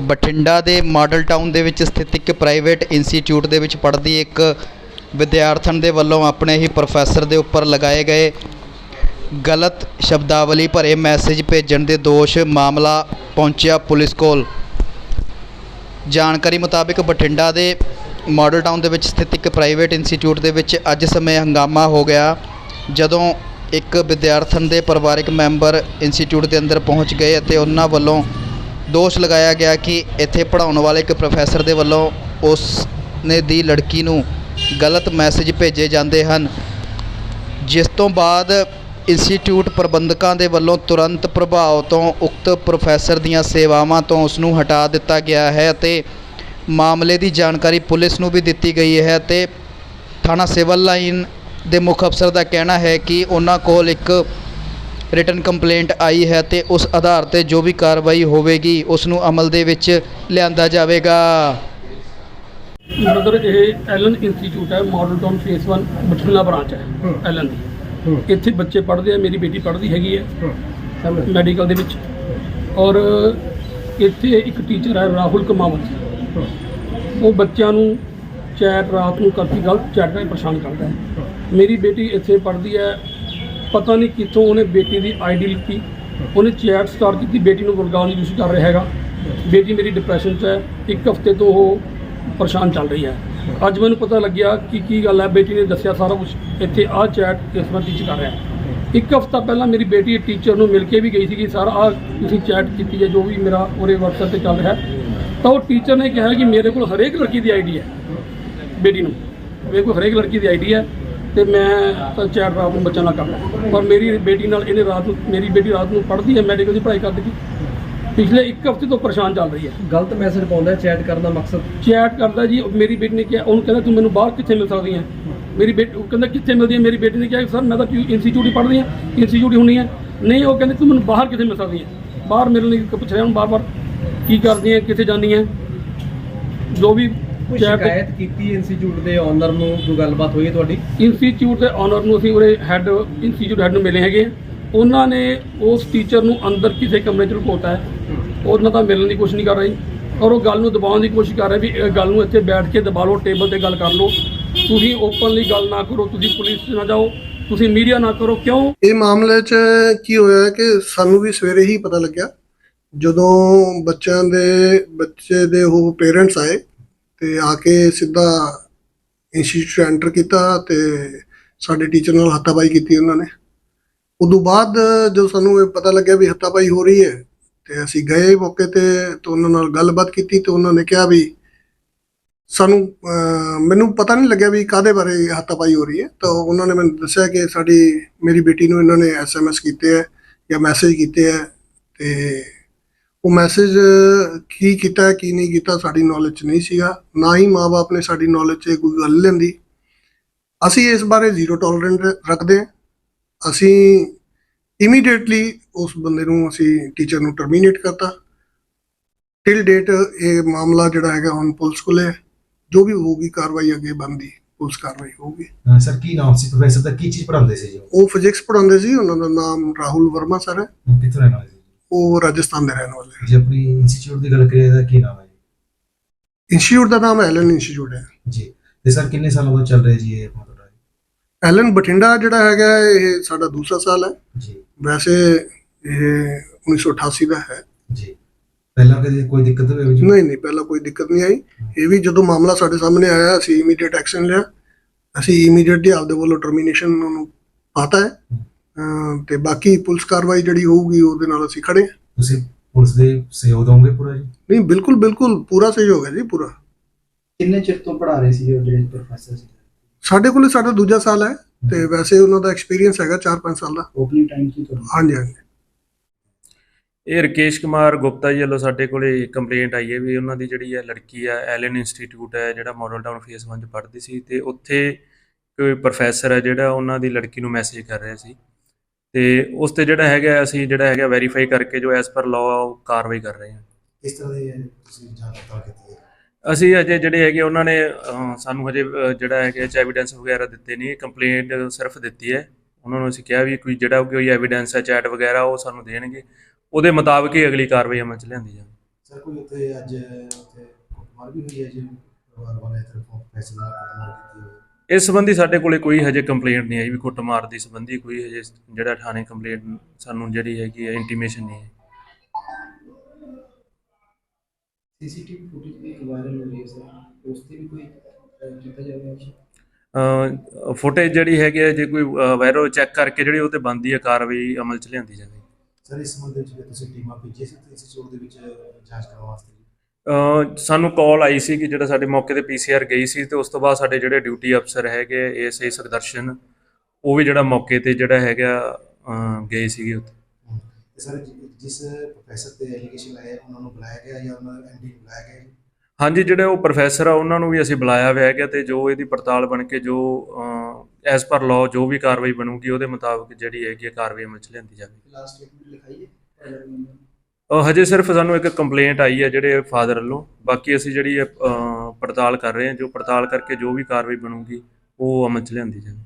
ਬਠਿੰਡਾ ਦੇ model town ਦੇ ਵਿੱਚ ਸਥਿਤ ਇੱਕ ਪ੍ਰਾਈਵੇਟ ਇੰਸਟੀਚਿਊਟ ਦੇ ਵਿੱਚ ਪੜ੍ਹਦੀ ਇੱਕ ਵਿਦਿਆਰਥਣ ਦੇ ਵੱਲੋਂ ਆਪਣੇ ਹੀ ਪ੍ਰੋਫੈਸਰ ਦੇ ਉੱਪਰ ਲਗਾਏ ਗਏ ਗਲਤ ਸ਼ਬਦਾਵਲੀ ਭਰੇ ਮੈਸੇਜ ਭੇਜਣ ਦੇ ਦੋਸ਼ ਮਾਮਲਾ ਪਹੁੰਚਿਆ ਪੁਲਿਸ ਕੋਲ। ਜਾਣਕਾਰੀ ਮੁਤਾਬਿਕ ਬਠਿੰਡਾ ਦੇ ਮਾਡਲ ਟਾਊਨ ਦੇ ਵਿੱਚ ਸਥਿਤ ਇੱਕ ਪ੍ਰਾਈਵੇਟ ਇੰਸਟੀਚਿਊਟ ਦੇ ਵਿੱਚ ਅੱਜ ਸਮੇਂ ਹੰਗਾਮਾ ਹੋ ਗਿਆ, ਜਦੋਂ ਇੱਕ ਵਿਦਿਆਰਥਣ ਦੇ ਪਰਿਵਾਰਕ ਮੈਂਬਰ ਇੰਸਟੀਚਿਊਟ ਦੇ ਅੰਦਰ ਪਹੁੰਚ ਗਏ ਅਤੇ ਉਹਨਾਂ ਵੱਲੋਂ ਦੋਸ਼ ਲਗਾਇਆ ਗਿਆ ਕਿ ਇੱਥੇ ਪੜਾਉਣ ਵਾਲੇ ਇੱਕ ਪ੍ਰੋਫੈਸਰ ਦੇ ਵੱਲੋਂ ਉਸ ਨੇ ਦੀ ਲੜਕੀ ਨੂੰ ਗਲਤ ਮੈਸੇਜ ਭੇਜੇ ਜਾਂਦੇ ਹਨ, ਜਿਸ ਤੋਂ ਬਾਅਦ ਇੰਸਟੀਚਿਊਟ ਪ੍ਰਬੰਧਕਾਂ ਦੇ ਵੱਲੋਂ ਤੁਰੰਤ ਪ੍ਰਭਾਵ ਤੋਂ ਉਕਤ ਪ੍ਰੋਫੈਸਰ ਦੀਆਂ ਸੇਵਾਵਾਂ ਤੋਂ ਉਸ ਨੂੰ ਹਟਾ ਦਿੱਤਾ ਗਿਆ ਹੈ ਅਤੇ ਮਾਮਲੇ ਦੀ ਜਾਣਕਾਰੀ ਪੁਲਿਸ ਨੂੰ ਵੀ ਦਿੱਤੀ ਗਈ ਹੈ ਅਤੇ ਥਾਣਾ ਸਿਵਲ ਲਾਈਨ ਦੇ ਮੁੱਖ ਅਫਸਰ ਦਾ ਕਹਿਣਾ ਹੈ ਕਿ ਉਹਨਾਂ ਕੋਲ ਇੱਕ ਰਿਟਨ ਕੰਪਲੇਂਟ ਆਈ ਹੈ ਤੇ ਉਸ ਆਧਾਰ ਤੇ ਜੋ ਵੀ ਕਾਰਵਾਈ ਹੋਵੇਗੀ ਉਸ ਨੂੰ ਅਮਲ ਦੇ ਵਿੱਚ ਲਿਆਂਦਾ ਜਾਵੇਗਾ। ਬ੍ਰਦਰ ਇਹ ਐਲਨ ਇੰਸਟੀਚਿਊਟ ਹੈ model town phase 1 Bathinda branch ਹੈ ਐਲਨ ਦੀ। ਇੱਥੇ ਬੱਚੇ ਪੜ੍ਹਦੇ ਆ ਮੇਰੀ ਬੇਟੀ ਪੜ੍ਹਦੀ ਹੈਗੀ ਹੈ ਮੈਡੀਕਲ ਦੇ ਵਿੱਚ। ਔਰ ਇੱਥੇ ਇੱਕ ਟੀਚਰ ਹੈ ਰਾਹੁਲ ਕਮਾਵਤ ਉਹ ਬੱਚਿਆਂ ਨੂੰ ਚੈਟ ਰਾਤ ਨੂੰ ਕਰਤੀ ਗਲਤ ਚੈਟ ਰਾਹੀਂ ਪਰੇਸ਼ਾਨ ਕਰਦਾ ਹੈ। ਮੇਰੀ ਬੇਟੀ ਇੱਥੇ ਪੜ੍ਹਦੀ ਹੈ ਪਤਾ ਨਹੀਂ ਕਿੱਥੋਂ ਉਹਨੇ ਬੇਟੀ ਦੀ ਆਈਡੀ ਲਿਖੀ ਉਹਨੇ ਚੈਟ ਸਟਾਰਟ ਕੀਤੀ, ਬੇਟੀ ਨੂੰ ਵਰਗਾਉਣ ਦੀ ਕੋਸ਼ਿਸ਼ ਕਰ ਰਿਹਾ ਹੈਗਾ। ਬੇਟੀ ਮੇਰੀ ਡਿਪਰੈਸ਼ਨ 'ਚ ਹੈ, ਇੱਕ ਹਫ਼ਤੇ ਤੋਂ ਉਹ ਪਰੇਸ਼ਾਨ ਚੱਲ ਰਹੀ ਹੈ। ਅੱਜ ਮੈਨੂੰ ਪਤਾ ਲੱਗਿਆ ਕਿ ਕੀ ਗੱਲ ਹੈ, ਬੇਟੀ ਨੇ ਦੱਸਿਆ ਸਾਰਾ ਕੁਝ ਇੱਥੇ ਆਹ ਚੈਟ ਇਸ ਵਾਰ ਟੀਚ ਕਰ ਰਿਹਾ ਇੱਕ ਹਫ਼ਤਾ ਪਹਿਲਾਂ ਮੇਰੀ ਬੇਟੀ ਟੀਚਰ ਨੂੰ ਮਿਲ ਕੇ ਵੀ ਗਈ ਸੀ ਕਿ ਸਰ, ਆਹ ਤੁਸੀਂ ਚੈਟ ਕੀਤੀ ਹੈ, ਜੋ ਵੀ ਮੇਰਾ ਉਹਦੇ WhatsApp ਤੇ ਚੱਲ ਰਿਹਾ ਤਾਂ ਉਹ ਟੀਚਰ ਨੇ ਕਿਹਾ ਕਿ ਮੇਰੇ ਕੋਲ ਹਰੇਕ ਲੜਕੀ ਦੀ ਆਈਡੀ ਹੈ, ਬੇਟੀ ਨੂੰ। ਮੇਰੇ ਕੋਲ ਹਰੇਕ ਲੜਕੀ ਦੀ ਆਈਡੀ ਹੈ। ਤੇ ਮੈਂ ਚੈਟ ਰਾਤ ਨੂੰ ਬੱਚਿਆਂ ਨਾਲ ਕਰਦਾ। ਪਰ ਮੇਰੀ ਬੇਟੀ ਨਾਲ ਇਹਨੇ ਰਾਤ ਨੂੰ ਮੇਰੀ ਬੇਟੀ ਰਾਤ ਨੂੰ ਪੜ੍ਹਦੀ ਹੈ ਮੈਡੀਕਲ ਦੀ ਪੜ੍ਹਾਈ ਕਰਦੀ। ਸੀ ਪਿਛਲੇ ਇੱਕ ਹਫ਼ਤੇ ਤੋਂ ਪਰੇਸ਼ਾਨ ਚੱਲ ਰਹੀ ਹੈ। ਗਲਤ ਮੈਸੇਜ ਪਾਉਂਦਾ ਚੈਟ ਕਰਨ ਦਾ ਮਕਸਦ? ਚੈਟ ਕਰਦਾ ਜੀ ਮੇਰੀ ਬੇਟੀ ਨੇ ਕਿਹਾ ਉਹਨੂੰ ਕਹਿੰਦਾ ਤੂੰ ਮੈਨੂੰ ਬਾਹਰ ਕਿੱਥੇ ਮਿਲ ਸਕਦੀ ਹੈ? ਮੇਰੀ ਬੇਟੀ ਉਹ ਕਹਿੰਦਾ ਕਿੱਥੇ ਮਿਲਦੀ ਹੈ? ਮੇਰੀ ਬੇਟੀ ਨੇ ਕਿਹਾ ਸਰ ਮੈਂ ਤਾਂ ਇੰਸਟੀਚਿਊਟ ਹੀ ਪੜ੍ਹਦੀ ਹਾਂ ਇੰਸਟੀਚਿਊਟ ਹੀ ਹੁੰਦੀ ਹੈ। ਨਹੀਂ ਉਹ ਕਹਿੰਦੇ ਤੂੰ ਮੈਨੂੰ ਬਾਹਰ ਕਿੱਥੇ ਮਿਲ ਸਕਦੀ ਹੈ? ਬਾਹਰ ਮਿਲਣ ਲਈ ਪੁੱਛ ਰਿਹਾ ਉਹਨੂੰ ਬਾਰ-ਬਾਰ ਕੀ ਕਰਦੀ ਹੈ ਕਿੱਥੇ ਜਾਂਦੀ ਹੈ? ਜੋ ਵੀ ਕੋਈ ਸ਼ਿਕਾਇਤ ਕੀਤੀ ਇੰਸਟੀਚਿਊਟ ਦੇ ਓਨਰ ਨੂੰ ਕੋਈ ਗੱਲਬਾਤ ਹੋਈ ਹੈ ਤੁਹਾਡੀ? ਇੰਸਟੀਚਿਊਟ ਦੇ ਓਨਰ ਨੂੰ ਅਸੀਂ ਉਹਦੇ ਹੈੱਡ ਇੰਸਟੀਚਿਊਟ ਹੈੱਡ ਨੂੰ ਮਿਲੇ ਹੈਗੇ। ਉਹਨਾਂ ਨੇ ਉਸ ਟੀਚਰ ਨੂੰ ਅੰਦਰ ਕਿਸੇ ਕਮਰੇ 'ਚ ਲੁਕੋਤਾ ਹੈ। ਉਹਨਾਂ ਦਾ ਮਿਲਣ ਦੀ ਕੋਸ਼ਿਸ਼ ਨਹੀਂ ਕਰ ਰਹੀ। ਔਰ ਉਹ ਗੱਲ ਨੂੰ ਦਬਾਉਣ ਦੀ ਕੋਸ਼ਿਸ਼ ਕਰ ਰਹੇ ਵੀ ਇਹ ਗੱਲ ਨੂੰ ਇੱਥੇ ਬੈਠ ਕੇ ਦਬਾ ਲਓ ਟੇਬਲ ਤੇ ਗੱਲ ਕਰ ਲਓ। ਤੁਸੀਂ ਓਪਨਲੀ ਗੱਲ ਨਾ ਕਰੋ ਤੁਸੀਂ ਪੁਲਿਸ 'ਚ ਨਾ ਜਾਓ ਤੁਸੀਂ ਮੀਡੀਆ ਨਾ ਕਰੋ ਕਿਉਂ? ਇਹ ਮਾਮਲੇ 'ਚ ਕੀ ਹੋਇਆ ਕਿ ਸਾਨੂੰ ਵੀ ਸਵੇਰੇ ਹੀ ਪਤਾ ਲੱਗਿਆ। ਜਦੋਂ ਬੱਚਿਆਂ ਦੇ ਬੱਚੇ ਦੇ ਉਹ ਪੇਰੈਂਟਸ ਆਏ ਤੇ ਆ ਕੇ ਸਿੱਧਾ ਇੰਸਟੀਚਿਊਟ ਐਂਟਰ ਕੀਤਾ ਤੇ ਸਾਡੇ ਟੀਚਰ ਨਾਲ ਹੱਥਾਪਾਈ ਕੀਤੀ ਉਹਨਾਂ ਨੇ। ਉਦੋਂ ਬਾਅਦ ਜਦੋਂ ਸਾਨੂੰ ਇਹ ਪਤਾ ਲੱਗਿਆ ਵੀ ਹੱਥਾਪਾਈ ਹੋ ਰਹੀ ਹੈ, ਤੇ ਅਸੀਂ ਗਏ ਮੌਕੇ ਤੇ ਤੇ ਉਹਨਾਂ ਨਾਲ ਗੱਲਬਾਤ ਕੀਤੀ ਤੇ ਉਹਨਾਂ ਨੇ ਕਿਹਾ ਵੀ ਸਾਨੂੰ ਮੈਨੂੰ ਪਤਾ ਨਹੀਂ ਲੱਗਿਆ ਵੀ ਕਾਦੇ ਬਾਰੇ ਹੱਥਾਪਾਈ ਹੋ ਰਹੀ ਹੈ। ਤਾਂ ਉਹਨਾਂ ਨੇ ਮੈਨੂੰ ਦੱਸਿਆ ਕਿ ਸਾਡੀ, ਮੇਰੀ ਬੇਟੀ ਨੂੰ ਇਹਨਾਂ ਨੇ ਐਸਐਮਐਸ ਕੀਤੇ ਹੈ ਜਾਂ ਮੈਸੇਜ ਕੀਤੇ ਹੈ ਤੇ ਉਹ ਮੈਸੇਜ ਕੀ ਕੀਤਾ ਕੀ ਨਹੀਂ ਕੀਤਾ ਸਾਡੀ ਨੌਲੇਜ 'ਚ ਨਹੀਂ ਸੀਗਾ। ਨਾ ਹੀ ਮਾਪੇ ਨੇ ਸਾਡੀ ਨੌਲੇਜ 'ਚ ਕੋਈ ਗੱਲ ਲੈਂਦੀ। ਅਸੀਂ ਇਸ ਬਾਰੇ ਜ਼ੀਰੋ ਟੋਲਰੈਂਟ ਰੱਖਦੇ ਹਾਂ। ਅਸੀਂ ਇਮੀਡੀਏਟਲੀ ਉਸ ਬੰਦੇ ਨੂੰ ਅਸੀਂ ਟੀਚਰ ਨੂੰ ਟਰਮੀਨੇਟ ਕਰਤਾ। ਟਿਲ ਡੇਟ ਇਹ ਮਾਮਲਾ ਜਿਹੜਾ ਹੈਗਾ ਹੁਣ ਪੁਲਿਸ ਕੋਲੇ ਜੋ ਵੀ ਹੋਊਗੀ ਕਾਰਵਾਈ ਅੱਗੇ ਬਣਦੀ ਪੁਲਿਸ ਕਾਰਵਾਈ ਹੋਊਗੀ। ਸਰ ਕੀ ਨਾਮ ਸੀ? ਪ੍ਰੋਫੈਸਰ ਦਾ ਕੀ ਚੀਜ਼ ਪੜ੍ਹਾਉਂਦੇ ਸੀ ਜੀ? ਉਹ? ਫਿਜ਼ਿਕਸ ਪੜ੍ਹਾਉਂਦੇ ਸੀ। ਉਹਨਾਂ ਦਾ ਨਾਮ ਰਾਹੁਲ ਵਰਮਾ ਸਰ ਹੈ। ਕਿੱਥੋਂ ਰਹਿਣ ਉਹ ਰਾਜਸਥਾਨ ਦੇ ਰਹਿਣ ਵਾਲੇ ਹੈ ਜੇ ਆਪਣੀ ਇੰਸਟੀਚਿਊਟ ਦੀ ਗੱਲ ਕਰੀਏ ਤਾਂ ਕੀ ਨਾਮ ਹੈ ਇੰਸਟੀਚਿਊਟ ਦਾ ਨਾਮ ਐਲਨ ਇੰਸਟੀਚਿਊਟ ਹੈ। ਜੀ। ਤੇ ਸਰ ਕਿੰਨੇ ਸਾਲਾਂ ਤੋਂ ਚੱਲ ਰਿਹਾ ਜੀ ਇਹ ਆਪਣਾ ਤੁਹਾਡਾ? ਐਲਨ ਬਠਿੰਡਾ ਜਿਹੜਾ ਹੈਗਾ ਹੈ, ਇਹ ਸਾਡਾ ਦੂਸਰਾ ਸਾਲ ਹੈ। ਜੀ। ਵੈਸੇ ਇਹ 1988 ਦਾ ਹੈ। ਜੀ। ਪਹਿਲਾਂ ਕਦੇ ਕੋਈ ਦਿੱਕਤ ਹੋਈ ਜੀ? ਨਹੀਂ ਨਹੀਂ ਪਹਿਲਾਂ ਕੋਈ ਦਿੱਕਤ ਨਹੀਂ ਆਈ। ਇਹ ਵੀ ਜਦੋਂ ਮਾਮਲਾ ਸਾਡੇ ਸਾਹਮਣੇ ਆਇਆ ਅਸੀਂ ਇਮੀਡੀਏਟ ਐਕਸ਼ਨ ਲਿਆ। ਅਸੀਂ ਇਮੀਡੀਏਟਲੀ ਆਪਦੇ ਵੱਲੋਂ ਟਰਮੀਨੇਸ਼ਨ ਨੂੰ ਪਾਤਾ ਹੈ। ਤੇ ਬਾਕੀ ਪੁਲਿਸ ਕਾਰਵਾਈ ਜਿਹੜੀ ਹੋਊਗੀ ਉਹਦੇ ਨਾਲ ਅਸੀਂ ਖੜੇ ਹਾਂ। ਤੁਸੀਂ ਪੁਲਿਸ ਦੇ ਸਹਿਯੋਗ ਦੋਗੇ ਪੂਰਾ ਜੀ? ਨਹੀਂ ਬਿਲਕੁਲ ਬਿਲਕੁਲ ਪੂਰਾ ਸਹਿਯੋਗ ਹੈ ਜੀ ਪੂਰਾ। ਕਿੰਨੇ ਚਿਰ ਤੋਂ ਪੜ੍ਹਾ ਰਹੇ ਸੀ ਉਹ ਜਿਹੜੇ ਪ੍ਰੋਫੈਸਰ ਸੀ? ਸਾਡੇ ਕੋਲ ਸਾਡਾ ਦੂਜਾ ਸਾਲ ਹੈ ਤੇ ਵੈਸੇ ਉਹਨਾਂ ਦਾ ਐਕਸਪੀਰੀਅੰਸ ਹੈਗਾ 4-5 ਸਾਲ ਦਾ। ਓਪਨਿੰਗ ਟਾਈਮ ਕੀ ਤੁਹਾਨੂੰ ਹਾਂਜੀ ਹਾਂਜੀ। ਇਹ ਰਕੇਸ਼ ਕੁਮਾਰ ਗੁਪਤਾ ਜੀ ਵੱਲੋਂ ਸਾਡੇ ਕੋਲੇ ਕੰਪਲੇਂਟ ਆਈ ਹੈ ਵੀ ਉਹਨਾਂ ਦੀ ਜਿਹੜੀ ਹੈ ਲੜਕੀ ਹੈ ਐਲਨ ਇੰਸਟੀਚਿਊਟ ਹੈ ਜਿਹੜਾ ਮਾਡਲ ਟਾਊਨ ਫੇਸ 1 ਚ ਪੜ੍ਹਦੀ ਸੀ ਤੇ ਉੱਥੇ ਕੋਈ ਪ੍ਰੋਫੈਸਰ ਹੈ ਜਿਹੜਾ ਉਹਨਾਂ ਦੀ ਲੜਕੀ ਨੂੰ ਮੈਸੇਜ ਕਰ ਰਿਹਾ ਸੀ। ਤੇ ਉਸ ਤੇ ਜਿਹੜਾ ਹੈਗਾ ਅਸੀਂ ਜਿਹੜਾ ਹੈਗਾ ਵੈਰੀਫਾਈ ਕਰਕੇ ਜੋ ਐਸ ਪਰ ਲਾਅ ਕਾਰਵਾਈ ਕਰ ਰਹੇ ਹਾਂ। ਕਿਸ ਤਰ੍ਹਾਂ ਦੀ ਤੁਸੀਂ ਜਾਂਚ ਪੜਤਾਲ ਕੀਤੀ ਹੈ? ਅਸੀਂ ਅਜੇ ਜਿਹੜੇ ਹੈਗੇ ਉਹਨਾਂ ਨੇ ਸਾਨੂੰ ਹਜੇ ਜਿਹੜਾ ਹੈਗਾ ਚ ਐਵੀਡੈਂਸ ਵਗੈਰਾ ਦਿੱਤੇ ਨਹੀਂ ਕੰਪਲੇਂਟ ਸਿਰਫ ਦਿੱਤੀ ਹੈ। ਉਹਨਾਂ ਨੂੰ ਅਸੀਂ ਕਿਹਾ ਵੀ ਕੋਈ ਜਿਹੜਾ ਕੋਈ ਐਵੀਡੈਂਸ ਹੈ ਚੈਟ ਵਗੈਰਾ ਉਹ ਸਾਨੂੰ ਦੇਣਗੇ। ਉਹਦੇ ਮੁਤਾਬਕ ਹੀ ਅਗਲੀ ਕਾਰਵਾਈ ਅਮਲ ਚ ਲਿਆਂਦੀ ਜਾਵੇ। ਸਰ ਕੋਈ ਉੱਥੇ ਅੱਜ ਉੱਥੇ ਕੁੱਟਮਾਰ ਵੀ ਹੋਈ ਹੈ ਜੀ? ਪਰਿਵਾਰ ਵਾਲੇ ਤਰਫੋਂ ਪੈਸੇ ਨਾਲ ਕੁੱਟਮਾਰ ਕੀਤੀ ਹੋਈ ਇਸ ਸੰਬੰਧੀ ਸਾਡੇ ਕੋਲੇ ਕੋਈ ਹਜੇ ਕੰਪਲੇਂਟ ਨਹੀਂ ਆਈ ਵੀ ਕੁੱਟਮਾਰ ਦੀ ਸੰਬੰਧੀ ਕੋਈ ਹਜੇ ਜਿਹੜਾ ਥਾਣੇ ਕੰਪਲੇਂਟ ਸਾਨੂੰ ਜਿਹੜੀ ਹੈਗੀ ਹੈ ਇੰਟੀਮੇਸ਼ਨ ਨਹੀਂ ਹੈ ਸੀਸੀਟੀਵੀ ਫੁਟੇਜ ਵੀ ਵਾਇਰਲ ਹੋ ਰਹੀ ਹੈ ਸਰ। ਉਸ ਤੇ ਵੀ ਕੋਈ ਕੀਤਾ ਜਾਵੇ ਐਕਸ਼ਨ ਫੁਟੇਜ ਜਿਹੜੀ ਹੈਗੀ ਹੈ ਜੇ ਕੋਈ ਵਾਇਰਲ ਚੈੱਕ ਕਰਕੇ ਜਿਹੜੀ ਉਹ ਤੇ ਬੰਦੀ ਹੈ ਕਾਰਵਾਈ ਅਮਲ ਚ ਲਿਆਂਦੀ ਜਾਵੇ ਸਰ ਇਸ ਸੰਬੰਧ ਵਿੱਚ ਤੁਸੀਂ ਟੀਮਾਂ ਭੇਜੀਆਂ ਸੀ ਇੰਸਟੀਚਿਊਟ ਦੇ ਵਿੱਚ ਜਾਂਚ ਕਰਨ ਵਾਸਤੇ ਸਾਨੂੰ ਕਾਲ ਆਈ ਸੀ ਕਿ ਜਿਹੜਾ ਸਾਡੇ ਮੌਕੇ ਤੇ ਪੀਸੀਆਰ ਗਈ ਸੀ ਤੇ ਉਸ ਤੋਂ ਬਾਅਦ ਸਾਡੇ ਜਿਹੜੇ ਡਿਊਟੀ ਅਫਸਰ ਹੈਗੇ ਏਐਸਆਈ ਸੁਖਦਰਸ਼ਨ ਉਹ ਵੀ ਜਿਹੜਾ ਮੌਕੇ ਤੇ ਜਿਹੜਾ ਹੈਗਾ ਗਏ ਸੀਗੇ ਉੱਥੇ। ਹਮ। ਤੇ ਸਰ ਜਿ- ਜਿਸ ਪ੍ਰੋਫੈਸਰ ਤੇ ਐਲੀਗੇਸ਼ਨ ਲਾਇਆ ਉਹਨਾਂ ਨੂੰ ਬੁਲਾਇਆ ਗਿਆ ਜਾਂ ਉਹਨਾਂ ਦਾ ਐਂਡੀ ਬੁਲਾਇਆ ਗਿਆ ਜੀ? ਹਾਂਜੀ ਜਿਹੜੇ ਉਹ ਪ੍ਰੋਫੈਸਰ ਆ ਉਹਨਾਂ ਨੂੰ ਵੀ ਅਸੀਂ ਬੁਲਾਇਆ ਹੋਇਆ ਹੈਗਾ ਤੇ ਜੋ ਇਹਦੀ ਪੜਤਾਲ ਬਣ ਕੇ ਜੋ ਐਸ ਪਰ ਲਾਅ ਜੋ ਵੀ ਕਾਰਵਾਈ ਬਣੂਗੀ ਉਹਦੇ ਮੁਤਾਬਕ ਜਿਹੜੀ ਹੈਗੀ ਕਾਰਵਾਈ ਅਮਲ ਚ ਲਿਆਂਦੀ ਜਾਵੇ ਲਾਸਟ ਸਟੇਟਮੈਂਟ ਲਿਖਾਈ ਹੈ? ਅ, ਹਜੇ ਸਿਰਫ ਸਾਨੂੰ ਇੱਕ ਕੰਪਲੇਂਟ ਆਈ ਹੈ ਜਿਹੜੇ ਫਾਦਰ ਵੱਲੋਂ। ਬਾਕੀ ਅਸੀਂ ਜਿਹੜੀ ਅ, ਪੜਤਾਲ ਕਰ ਰਹੇ ਹਾਂ ਜੋ ਪੜਤਾਲ ਕਰਕੇ ਜੋ ਵੀ ਕਾਰਵਾਈ ਬਣੂਗੀ ਉਹ ਅਮਲ ਚ ਲਿਆਂਦੀ ਜਾਵੇ